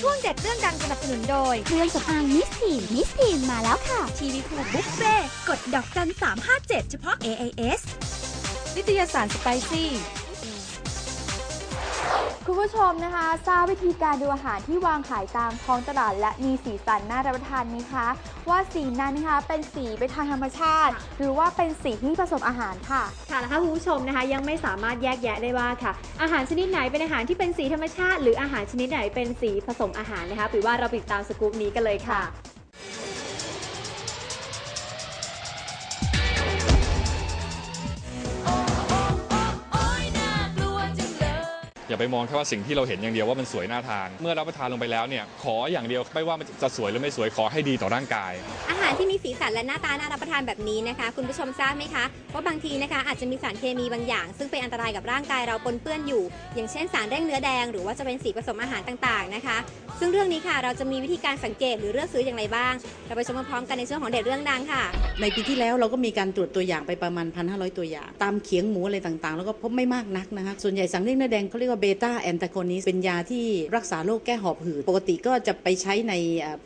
ช่วงเด็ดเรื่องดังสนับสนุนโดย เครื่องสำอางมิสทีนมิสทีนมาแล้วค่ะ ทีวีพูบุฟเฟ่กดดอกจัน357 เฉพาะ AIS นิตยสารสไปซี่ คุณผู้ชมนะคะทราบวิธีการดูอาหารที่วางขายตามท้องตลาดและมีสีสันน่ารับประทานไหมคะ ว่าสีนั้นนะคะเป็นสีไปทางธรรมชาติ หรือว่าเป็นสีที่ผสมอาหารค่ะ ค่ะแล้วถ้าคุณผู้ชมนะคะยังไม่สามารถแยกแยะได้ว่าค่ะ อาหารชนิดไหนเป็นอาหารที่เป็นสีธรรมชาติ หรืออาหารชนิดไหนเป็นสีผสมอาหารนะคะหรือว่าเราไปติดตามสกู๊ปนี้กันเลยค่ะ ไปมองแค่ว่าสิ่งที่เราเห็นอย่างเดียวว่ามันสวยน่าทาน เมื่อรับประทานลงไปแล้วเนี่ยขออย่างเดียวไม่ว่ามันจะสวยหรือไม่สวยขอให้ดีต่อร่างกาย อาหารที่มีสีสันและหน้าตาน่ารับประทานแบบนี้นะคะ คุณผู้ชมทราบไหมคะว่าบางทีนะคะอาจจะมีสารเคมีบางอย่าง ซึ่งเป็นอันตรายกับร่างกายเราปนเปื้อนอยู่ อย่างเช่นสารเร่งเนื้อแดง หรือว่าจะเป็นสีผสมอาหารต่างๆนะคะ ซึ่งเรื่องนี้ค่ะเราจะมีวิธีการสังเกตหรือเลือกซื้ออย่างไรบ้าง เราไปชมพร้อมๆกันในช่วงของเด็ดเรื่องดังค่ะ ในปีที่แล้วเราก็มีการตรวจตัวอย่างไปประมาณ 1,500 ตัวอย่าง ตามเขียงหมูอะไรต่างๆ แล้วก็พบไม่มากนักนะคะส่วนใหญ่สังเร่งเนื้อแดงเขาเรียกว่าเบต้าแอนตาโกนิสเป็นยาที่รักษาโรคแก้หอบหืด ปกติก็จะไปใช้ใน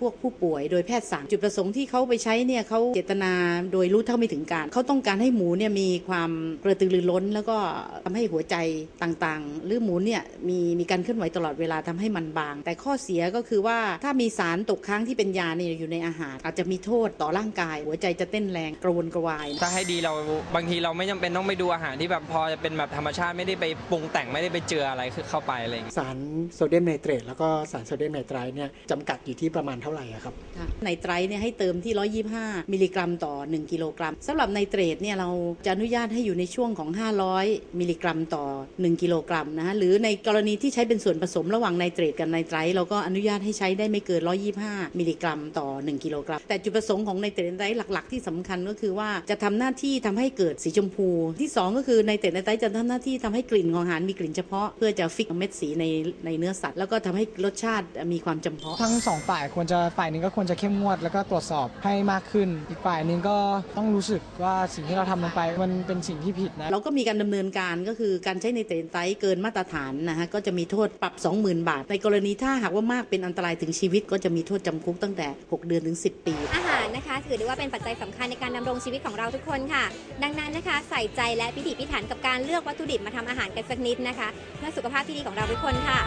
พวกผู้ป่วยโดยแพทย์สั่งจุดประสงค์ที่เขาไปใช้เนี่ยเขาเจตนาโดยรู้เท่าไม่ถึงการเขาต้องการให้หมูเนี่ยมีความกระตือรือร้น แล้วก็ทำให้หัวใจต่างๆ หรือหมูเนี่ยมีมีการเคลื่อนไหวตลอดเวลาทำให้มันบาง แต่ข้อเสียก็คือว่าถ้ามีสารตกค้างที่เป็นยาเนี่ยอยู่ในอาหาร อาจจะมีโทษต่อร่างกาย หัวใจจะเต้นแรงกระวนกระวายถ้าให้ดีเราบางทีเราไม่จำเป็นต้องไปดูอาหารที่แบบพอจะเป็นแบบธรรมชาติไม่ได้ไปปรุงแต่งไม่ได้ไปเจืออะไรเข้าไปอะไรอย่างเงี้ยสารโซเดียมไนเตรตแล้วก็สารโซเดียมไนไตรท์เนี่ยจำกัดอยู่ที่ประมาณเท่าไหร่อะครับ ค่ะไนไตรท์เนี่ยให้เติมที่ 125 มิลลิกรัมต่อ 1 กิโลกรัมสำหรับไนเตรตเนี่ยเราจะอนุญาตให้อยู่ในช่วงของ 500 มิลลิกรัมต่อ 1 กิโลกรัมนะฮะหรือในกรณีที่ใช้เป็นส่วนผสมระหว่างไนเตรตกับไนไตรท์เราก็อนุญาตให้ใช้ได้ไม่เกิน 125 มิลลิกรัมต่อ 1 กิโลกรัม แต่จุดประสงค์ของไนเตรตไนไตรท์หลัก ๆ ที่สำคัญก็คือว่าจะทำหน้าที่ทำให้เกิดสีชมพู ที่สองก็คือไนเตรตไนไตรท์จะทำหน้าที่ทำให้กลิ่นของอาหารมีกลิ่นเฉพาะเพื่อจะฟิกเม็ดสีในในเนื้อสัตว์ แล้วก็ทำให้รสชาติมีความจำเพาะ ทั้งสองฝ่ายควรจะฝ่ายหนึ่งก็ควรจะเข้มงวด แล้วก็ตรวจสอบให้มากขึ้น อีกฝ่ายหนึ่งก็ต้องรู้สึกว่าสิ่งที่เราทำลงไป มันเป็นสิ่งที่ผิดนะเราก็มีการดำเนินการก็คือการใช้ในเตนไตท์เกินมาตรฐานนะฮะก็จะมีโทษปรับ 20,000 บาท ในกรณีถ้าหากว่ามากเป็นอันตรายถึงชีวิต ก็จะมีโทษจำคุกตั้งแต่ 6 เดือนถึง 10 ปี อาหารนะคะถือได้ว่าเป็นปัจจัยสำคัญในการดำรงชีวิตของเราทุกคนค่ะ ดังนั้นนะคะ ใส่ใจและพิถีพิถันกับการเลือกวัตถุดิบมาทำอาหารกันสักนิดนะคะเพื่อสุขภาพที่ดีของเราทุกคนค่ะ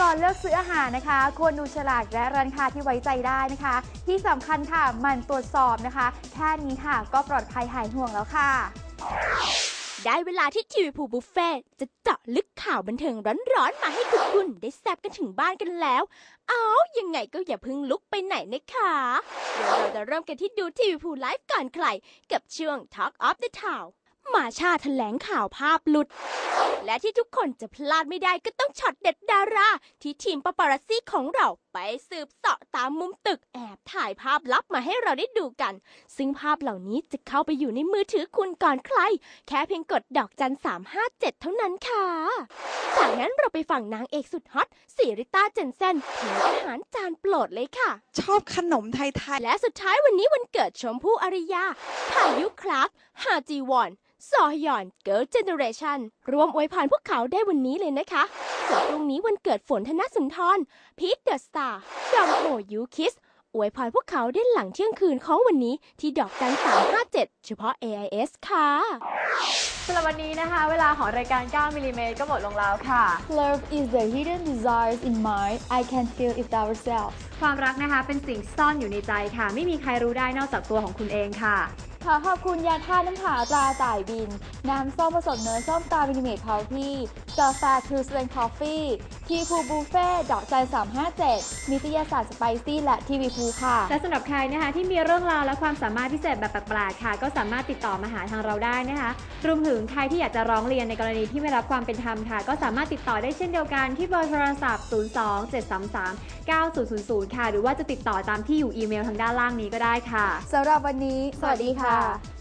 ก่อนเลือกซื้ออาหารนะคะ ควรดูฉลากและร้านค้าที่ไว้ใจได้นะคะ ที่สำคัญค่ะหมันตรวจสอบนะคะ แค่นี้ค่ะก็ปลอดภัยหายห่วงแล้วค่ะ ได้เวลาที่ทีวีพูบุฟเฟ่จะเจาะลึกข่าวบันเทิงร้อนๆ มาให้คุณคุณได้แซบกันถึงบ้านกันแล้ว เอายังไงก็อย่าเพิ่งลุกไปไหนนะคะเดี๋ยวเราจะเริ่มกันที่ดูทีวีพูไลฟ์ก่อนใคร กับช่วง Talk of the Town มาชาแถลงข่าวภาพหลุด และที่ทุกคนจะพลาดไม่ได้ก็ต้องช็อตเด็ดดารา ที่ทีมปาปารัสซี่ของเราไปสืบเสาะตามมุมตึกแอบถ่ายภาพลับมาให้เราได้ดูกัน ซึ่งภาพเหล่านี้จะเข้าไปอยู่ในมือถือคุณก่อนใคร แค่เพียงกดดอกจัน357เท่านั้นค่ะ จากนั้นเราไปฟังนางเอกสุดฮอตสิริต้าเจนเซนถึงอาหารจานโปรดเลยค่ะ ชอบขนมไทยและสุดท้ายวันนี้วันเกิดชมพู่อริยาพายุคลาร์กฮาจีวอนซอฮยอนเกิร์ลเจเนเรชันรวมอวยพรพวกเขาได้วันนี้เลยนะคะส่วนพรุ่งนี้วันเกิดฝนธนสุนทรพีทเดอะสตาร์ดอมโฮยูคิสอวยพรพวกเขาได้หลังเที่ยงคืนของวันนี้ที่ดอกจัน357เฉพาะ AIS ค่ะสำหรับวันนี้นะคะ เวลาของรายการ 9มิลลิเมตรก็หมดลงแล้วค่ะ Love is the hidden desires in mind I can feel it ourselves ความรักนะคะเป็นสิ่งซ่อนอยู่ในใจค่ะ ไม่มีใครรู้ได้นอกจากตัวของคุณเองค่ะ ขอขอบคุณยาท่าน้ำผาตราจ่ายบิน น้ำส้มผสมเนยส้มตาวินิเมตพาวพี่กาแฟทรูสเลนคอฟฟี่ ทีพูบูเฟ่ดอกจัน357มิตยศาสตร์สไปซี่และทีวีพูค่ะ และสำหรับใครนะคะที่มีเรื่องราวและความสามารถพิเศษแบบแปลกๆค่ะ ก็สามารถติดต่อมาหาทางเราได้นะคะรวมถึงใครที่อยากจะร้องเรียนในกรณีที่ไม่รับความเป็นธรรมค่ะ ก็สามารถติดต่อได้เช่นเดียวกันที่เบอร์โทรศัพท์ 02-733-9000 ค่ะ หรือว่าจะติดต่อตามที่อยู่อีเมลทางด้านล่างนี้ก็ได้ค่ะสำหรับวันนี้ สวัสดีค่ะ